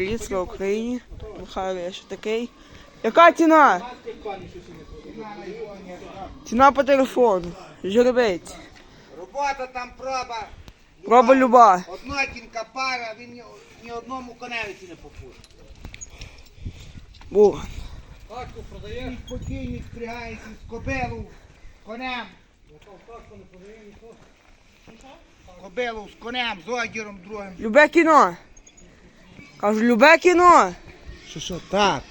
Привіт, слава Україні. Михайло, я ще такий. Яка ціна? Ціна по телефону. Жеребець. Робота там проба. Проба люба. Однотінка пара, він ні, ні одному коневиці не попустить. Бу. Він спокійно спрягається з кобилу, конем. Кобилу з конем, з одіром другим. Любе кіно. Кажу, любе кіно. Що що? Так.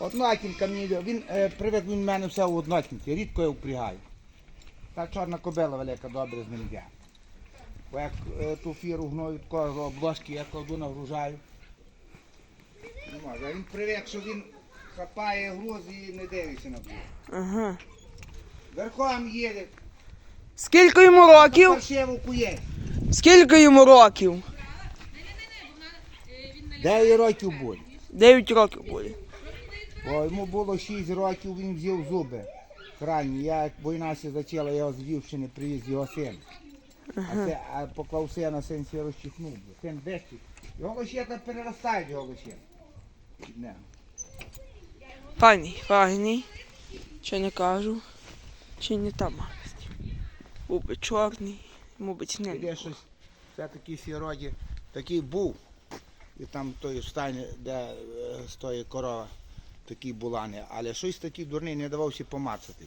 Однотінка мені, йде. він е, привик він в мене все у однотінці, рідко я впрягаю. Та чорна кобила велика, добре з ним йде. Бо як е, ту фіру гною такого обложки я кладу нагружаю. Не може. А він привик, що він хапає груз і не дивиться на груз. Ага. Верхом їде, Скільки йому років? кує. Скільки йому років? Дев'ять років буде. Дев'ять років буде. Бо йому було 6 років, він взяв зуби. Крайні. Я як війна ще почала, я його з Львівщини привіз його син. А, це, а поклав сина, син ще розчихнув. Син дещик. Його лощета переростають його лощета. Не. Файний, файний. Що не кажу. Чи не там мабуть. Був би чорний, мабуть, не. Іде щось, це такий сіроді, такий був. І там той стані, де е, стоїть корова, такі булани. Але щось такий дурний не давався помацати.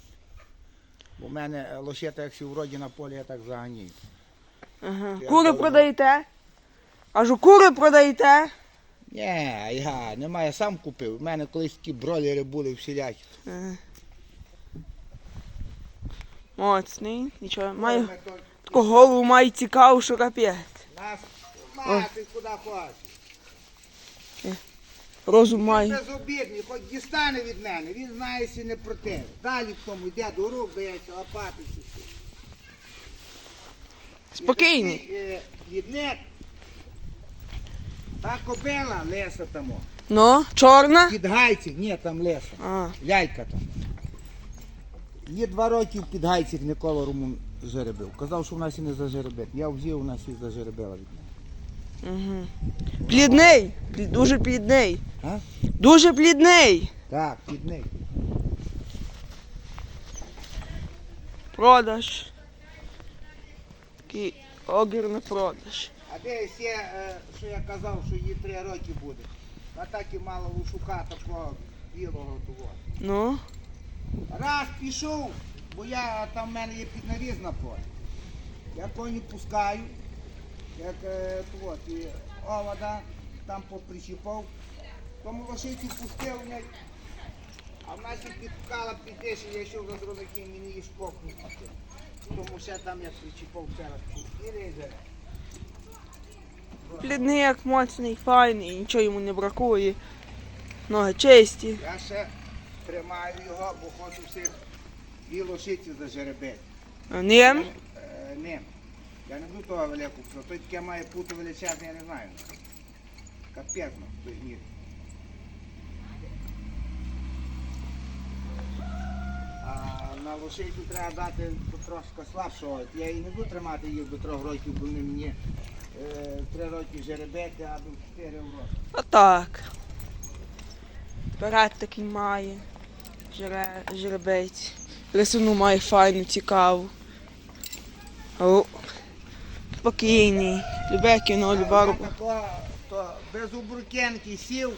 Бо в мене е, лощета, як вроді на полі, я так заганію. Ага. Я Кури довго- продаєте? Кажу, кури продаєте? Ні, я немає, я сам купив. У мене колись такі бройлери були всілякі. Ага. Моцний, нічого. То- таку голову має цікаву, що капець. Нас мати куди хочеш. Розум має. Безобідний, хоч дістане від мене, він знає, що не про те. Далі в тому йде до рук, дається лопати. Спокійний. Е, Відник. Та кобила леса там. Ну, чорна? Під гайців, ні, там леса. А, Ляйка там. Є два роки в підгайцях Микола Румун жеребив. Казав, що в нас і не зажеребить. Я взяв, у нас і зажеребила від мене. Угу. Плідний. Плі- Дуже плідний. А? Дуже плідний. Так, підник. Продаж. Такий огір на продаж. А десь є, е, що я казав, що їй три роки буде. А так і мало лушука такого білого того. Ну, Раз пішов, бо я там в мене є піднавіз на полі. Я коні пускаю, як е, от, і овода там попричіпав. Тому лошиці пустив, а в нас і підпукала піти, що я йшов за дровики, мені її шпокнув. Тому ще там я причіпав ще раз. І як моцний, файний, нічого йому не бракує. Ноги чисті. Я ще тримаю його, бо хочу всі і лошиці зажеребити. А Ним? Е, ним. Я не буду того велику, про той таке має пути величезне, я не знаю. Капець, ну, той гнір. На лошейку треба дати трошки слабшого. Я її не буду тримати їх до трьох років, бо вони мені е, три роки жеребети, а до чотири році. Отак. Перед такий має. Жере, жеребець. Рисуну має файну, цікаву. О, спокійний. Любе кіно, люба робота. то без убрукенки сів,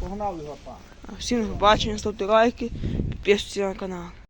погнав його пах. Всім до побачення, ставте лайки, підписуйтесь на канал.